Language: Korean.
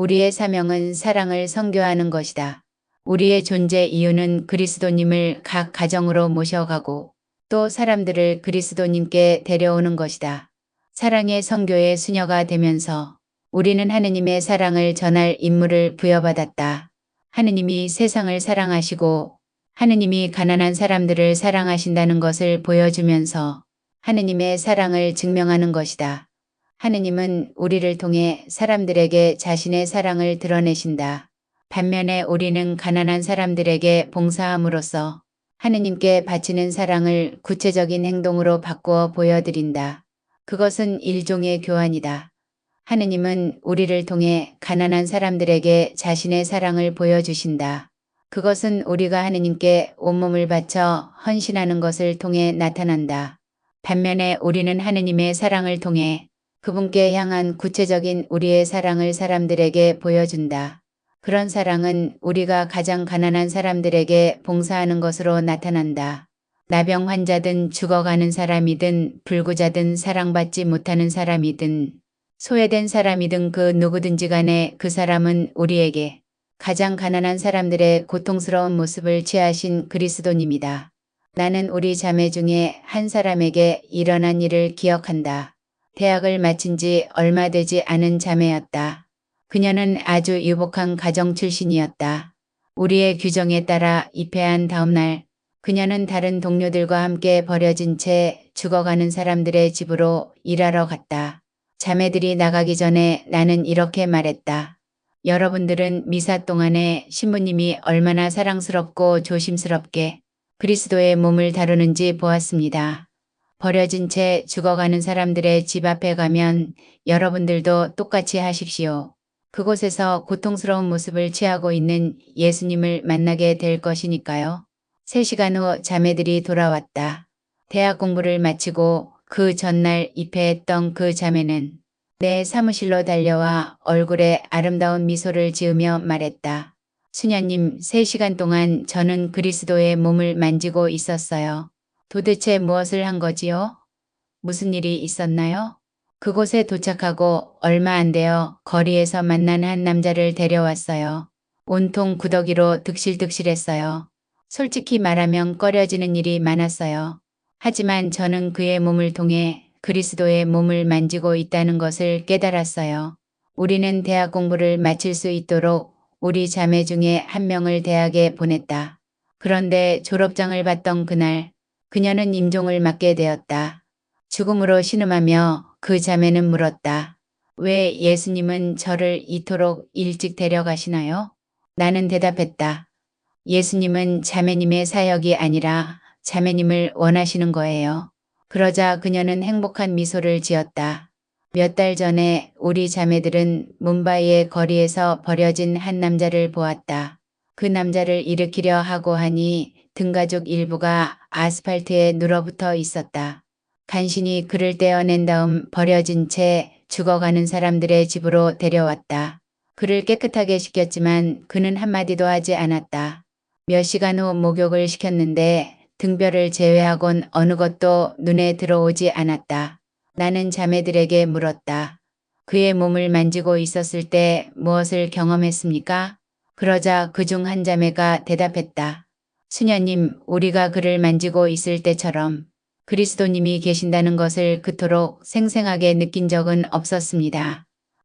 우리의 사명은 사랑을 선교하는 것이다. 우리의 존재 이유는 그리스도님을 각 가정으로 모셔가고 또 사람들을 그리스도님께 데려오는 것이다. 사랑의 선교의 수녀가 되면서 우리는 하느님의 사랑을 전할 임무를 부여받았다. 하느님이 세상을 사랑하시고 하느님이 가난한 사람들을 사랑하신다는 것을 보여주면서 하느님의 사랑을 증명하는 것이다. 하느님은 우리를 통해 사람들에게 자신의 사랑을 드러내신다. 반면에 우리는 가난한 사람들에게 봉사함으로써 하느님께 바치는 사랑을 구체적인 행동으로 바꾸어 보여드린다. 그것은 일종의 교환이다. 하느님은 우리를 통해 가난한 사람들에게 자신의 사랑을 보여주신다. 그것은 우리가 하느님께 온몸을 바쳐 헌신하는 것을 통해 나타난다. 반면에 우리는 하느님의 사랑을 통해 그분께 향한 구체적인 우리의 사랑을 사람들에게 보여준다. 그런 사랑은 우리가 가장 가난한 사람들에게 봉사하는 것으로 나타난다. 나병 환자든 죽어가는 사람이든 불구자든 사랑받지 못하는 사람이든 소외된 사람이든 그 누구든지 간에 그 사람은 우리에게 가장 가난한 사람들의 고통스러운 모습을 취하신 그리스도님이다. 나는 우리 자매 중에 한 사람에게 일어난 일을 기억한다. 대학을 마친 지 얼마 되지 않은 자매였다. 그녀는 아주 유복한 가정 출신이었다. 우리의 규정에 따라 입회한 다음날 그녀는 다른 동료들과 함께 버려진 채 죽어가는 사람들의 집으로 일하러 갔다. 자매들이 나가기 전에 나는 이렇게 말했다. 여러분들은 미사 동안에 신부님이 얼마나 사랑스럽고 조심스럽게 그리스도의 몸을 다루는지 보았습니다. 버려진 채 죽어가는 사람들의 집 앞에 가면 여러분들도 똑같이 하십시오. 그곳에서 고통스러운 모습을 취하고 있는 예수님을 만나게 될 것이니까요. 3시간 후 자매들이 돌아왔다. 대학 공부를 마치고 그 전날 입회했던 그 자매는 내 사무실로 달려와 얼굴에 아름다운 미소를 지으며 말했다. 수녀님, 3시간 동안 저는 그리스도의 몸을 만지고 있었어요. 도대체 무엇을 한 거지요? 무슨 일이 있었나요? 그곳에 도착하고 얼마 안 되어 거리에서 만난 한 남자를 데려왔어요. 온통 구더기로 득실득실했어요. 솔직히 말하면 꺼려지는 일이 많았어요. 하지만 저는 그의 몸을 통해 그리스도의 몸을 만지고 있다는 것을 깨달았어요. 우리는 대학 공부를 마칠 수 있도록 우리 자매 중에 한 명을 대학에 보냈다. 그런데 졸업장을 받던 그날 그녀는 임종을 맞게 되었다. 죽음으로 신음하며 그 자매는 물었다. 왜 예수님은 저를 이토록 일찍 데려가시나요? 나는 대답했다. 예수님은 자매님의 사역이 아니라 자매님을 원하시는 거예요. 그러자 그녀는 행복한 미소를 지었다. 몇 달 전에 우리 자매들은 문바이의 거리에서 버려진 한 남자를 보았다. 그 남자를 일으키려 하고 하니 등가족 일부가 아스팔트에 눌어붙어 있었다. 간신히 그를 떼어낸 다음 버려진 채 죽어가는 사람들의 집으로 데려왔다. 그를 깨끗하게 시켰지만 그는 한마디도 하지 않았다. 몇 시간 후 목욕을 시켰는데 등별을 제외하곤 어느 것도 눈에 들어오지 않았다. 나는 자매들에게 물었다. 그의 몸을 만지고 있었을 때 무엇을 경험했습니까? 그러자 그 중 한 자매가 대답했다. 수녀님, 우리가 그를 만지고 있을 때처럼 그리스도님이 계신다는 것을 그토록 생생하게 느낀 적은 없었습니다.